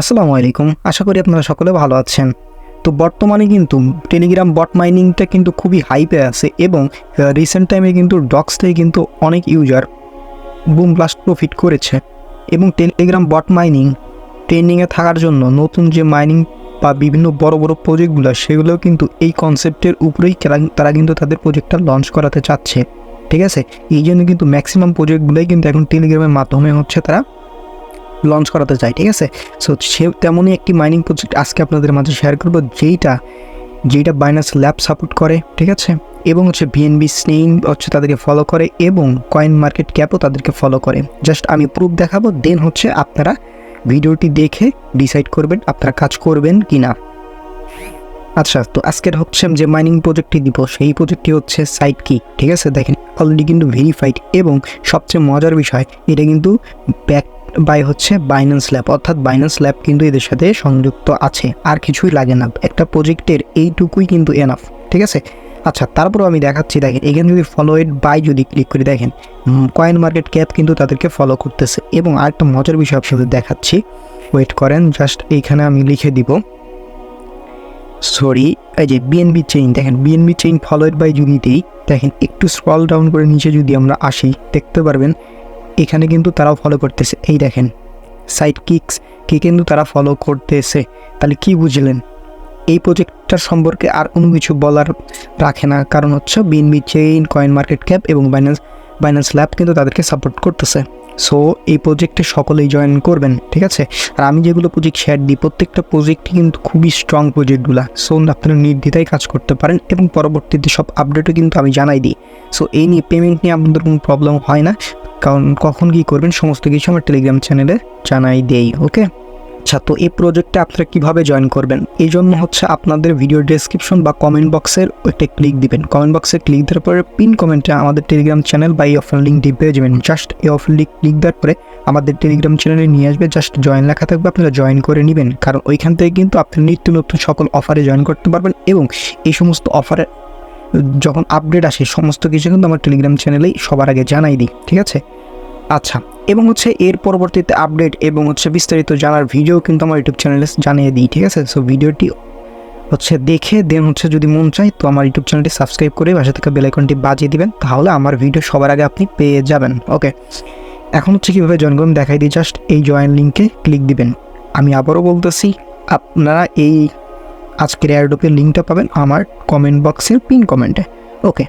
আসসালামু আলাইকুম। আশা করি আপনারা সকলে ভালো আছেন। তো বর্তমানে কিন্তু টেলিগ্রাম বট মাইনিংটা কিন্তু খুবই হাইপে আছে এবং রিসেন্ট টাইমে কিন্তু ডক্স কিন্তু অনেক ইউজার বুম ব্লাস্ট প্রফিট করেছে। এবং টেলিগ্রাম বট মাইনিং ট্রেন্ডিংয়ে থাকার জন্য নতুন যে মাইনিং বা বিভিন্ন বড় বড় প্রজেক্টগুলো সেগুলোও কিন্তু এই কনসেপ্টের উপরেই তারা কিন্তু তাদের প্রজেক্টটা লঞ্চ করাতে চাচ্ছে। ঠিক আছে? এই জন্য কিন্তু ম্যাক্সিমাম প্রজেক্টগুলোই কিন্তু এখন টেলিগ্রামের মাধ্যমে হচ্ছে তারা লঞ্চ করাতে চায় ঠিক আছে? সো সে তেমনই একটি মাইনিং প্রজেক্ট আজকে আপনাদের মাঝে শেয়ার করব, যেইটা যেইটা বাইনাস ল্যাব সাপোর্ট করে, ঠিক আছে? এবং হচ্ছে বিএনবি স্নেইন হচ্ছে তাদেরকে ফলো করে এবং কয়েন মার্কেট ক্যাপও তাদেরকে ফলো করে। জাস্ট আমি প্রুফ দেখাবো দেন হচ্ছে আপনারা ভিডিওটি দেখে ডিসাইড করবেন আপনারা কাজ করবেন কি না আচ্ছা তো আজকের হচ্ছে যে মাইনিং প্রজেক্টটি দিব, সেই প্রজেক্টটি হচ্ছে সাইট কি ঠিক আছে? দেখেন অলরেডি কিন্তু ভেরিফাইড এবং সবচেয়ে মজার বিষয়, এটা কিন্তু ব্যাক বাই হচ্ছে বাইন্যান্স ল্যাব অর্থাৎ বাইন্যান্স ল্যাব কিন্তু এদের সাথে সংযুক্ত আছে, আর কিছুই লাগে না। একটা প্রজেক্টের এইটুকুই কিন্তু এনাফ ঠিক আছে? আচ্ছা তারপরও আমি দেখাচ্ছি, দেখেন, এখানে যদি ফলো ইট বাই যদি ক্লিক করে, দেখেন কয়েন মার্কেট ক্যাপ কিন্তু তাদেরকে ফলো করতেছে। এবং আরেকটা মজার বিষয় আপনাদের দেখাচ্ছি ওয়েট করেন জাস্ট এইখানে আমি লিখে দিব। সরি এই যে বিএনবি চেইন দেখেন বিএনবি চেইন ফলোয়েড বাই যদি দেখেন, একটু স্ক্রল ডাউন করে নিচে যদি আমরা আসি, দেখতে পারবেন এখানে কিন্তু তারাও ফলো করতেছে। এই দেখেন সাইড কিক্স কে কিন্তু তারা ফলো করতেছে? তাহলে কি বুঝলেন? এই প্রজেক্টটার সম্পর্কে আর কোনো কিছু বলার রাখে না। কারণ হচ্ছে BNB chain coin market cap এবং বাইন্যান্স বাইন্যান্স ল্যাব কিন্তু তাদেরকে সাপোর্ট করতেছে। সো এই প্রজেক্টে সকলেই জয়েন করবেন, ঠিক আছে? আর আমি যেগুলো প্রজেক্ট শেয়ার দিই, প্রত্যেকটা প্রজেক্টই কিন্তু খুবই স্ট্রং প্রজেক্টগুলো সো আপনারা নির্দ্বিধায় কাজ করতে পারেন এবং পরবর্তীতে সব আপডেটও কিন্তু আমি জানাই দিই। সো এই নিয়ে পেমেন্ট নিয়ে আপনাদের কোনো প্রবলেম হয় না। কারণ কখন কী করবেন, সমস্ত কিছু আমার টেলিগ্রাম চ্যানেলে জানাই দেই ওকে আচ্ছা তো এই প্রজেক্টে আপনারা কীভাবে জয়েন করবেন? এই জন্য হচ্ছে আপনাদের ভিডিও ডেসক্রিপশন বা কমেন্ট বক্সের একটা ক্লিক দিবেন। কমেন্ট বক্সে ক্লিক দেওয়ার পরে পিন কমেন্টে আমাদের টেলিগ্রাম চ্যানেল বা এই অফার লিঙ্কটি পেয়ে যাবেন। জাস্ট এই অফার লিঙ্ক ক্লিক দেওয়ার পরে আমাদের টেলিগ্রাম চ্যানেলে নিয়ে আসবে। জাস্ট জয়েন লেখা থাকবে, আপনারা জয়েন করে নেবেন। কারণ ওইখান থেকে কিন্তু আপনি নিত্য নতুন সকল অফারে জয়েন করতে পারবেন এবং এই সমস্ত অফারে যখন আপডেট আসে, সমস্ত কিছু কিন্তু আমার টেলিগ্রাম চ্যানেলেই সবার আগে জানাই দিই, ঠিক আছে? আচ্ছা এবং হচ্ছে এর পরবর্তীতে আপডেট এবং হচ্ছে বিস্তারিত জানার ভিডিও কিন্তু আমার ইউটিউব চ্যানেলে জানিয়ে দিই, ঠিক আছে? সো ভিডিওটি হচ্ছে দেখে দেন হচ্ছে যদি মন চায়, তো আমার ইউটিউব চ্যানেলটি সাবস্ক্রাইব করে বাসা থেকে বেলাইকনটি বাজিয়ে দিবেন, তাহলে আমার ভিডিও সবার আগে আপনি পেয়ে যাবেন ওকে এখন হচ্ছে কীভাবে জয়েন করবেন, দেখাই দিই জাস্ট এই জয়েন লিঙ্কে ক্লিক দিবেন। আমি আবারও বলতেছি, আপনারা এই আজকের এয়ারডোপের লিঙ্কটা পাবেন আমার কমেন্ট বক্সের পিন কমেন্টে ওকে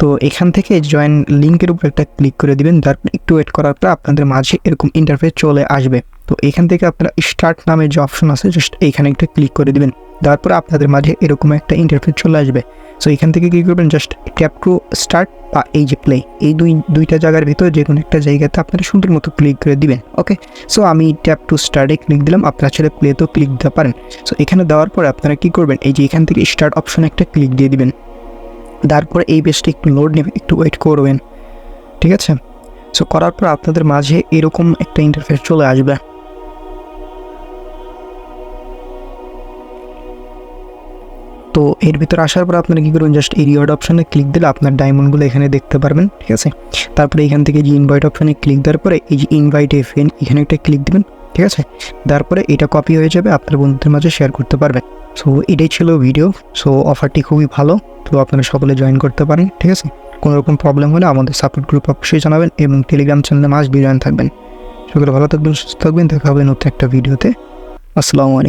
তো এখান থেকে জয়েন লিঙ্কের উপর একটা ক্লিক করে দিবেন তারপর একটু ওয়েট করার পর আপনাদের মাঝে এরকম ইন্টারফেস চলে আসবে। তো এখান থেকে আপনারা স্টার্ট নামে যে অপশন আছে জাস্ট এইখানে একটা ক্লিক করে দিবেন। তারপর আপনাদের মাঝে এরকম একটা ইন্টারফেস চলে আসবে। সো এখান থেকে কী করবেন? জাস্ট ট্যাপ টু স্টার্ট বা এই যে প্লে এই দুই, দুইটা জায়গার ভিতরে যে কোনো একটা জায়গাতে আপনারা সুন্দর মতো ক্লিক করে দিবেন ওকে সো আমি ট্যাপ টু স্টার্টে ক্লিক দিলাম, আপনারা ছেলে প্লেতেও ক্লিক দিতে পারেন। সো এখানে দেওয়ার পরে আপনারা কী করবেন? এই যে এখান থেকে স্টার্ট অপশনে একটা ক্লিক দিয়ে দিবেন। তারপরে এই পেজটা একটু লোড নেবে একটু ওয়েট করবেন, ঠিক আছে? সো করার পর আপনাদের মাঝে এরকম একটা ইন্টারফেস চলে আসবে। তো এর ভিতরে আসার পর আপনারা কী করবেন? জাস্ট এই রিওয়ার্ড অপশানে ক্লিক দিলে আপনার ডায়মন্ডগুলো এখানে দেখতে পারবেন, ঠিক আছে? তারপরে এখান থেকে যে ইনভাইট অপশানে ক্লিক দেওয়ার পরে এই যে ইনভাইট এ ফ্রেন্ড এখানে একটা ক্লিক দিবেন, ঠিক আছে? তারপরে এটা কপি হয়ে যাবে, আপনার বন্ধুদের মাঝে শেয়ার করতে পারবেন। সো এটাই ছিল ভিডিও সো অফারটি খুবই ভালো, তো আপনারা সকলে জয়েন করতে পারেন, ঠিক আছে? কোনো রকম প্রবলেম হলে আমাদের সাপোর্ট গ্রুপ অবশ্যই জানাবেন এবং টেলিগ্রাম চ্যানেলে মাস জয়েন থাকবেন। সকলে ভালো থাকবেন, সুস্থ থাকবেন, দেখা হবে নতুন একটা ভিডিওতে আসসালামু আলাইকুম।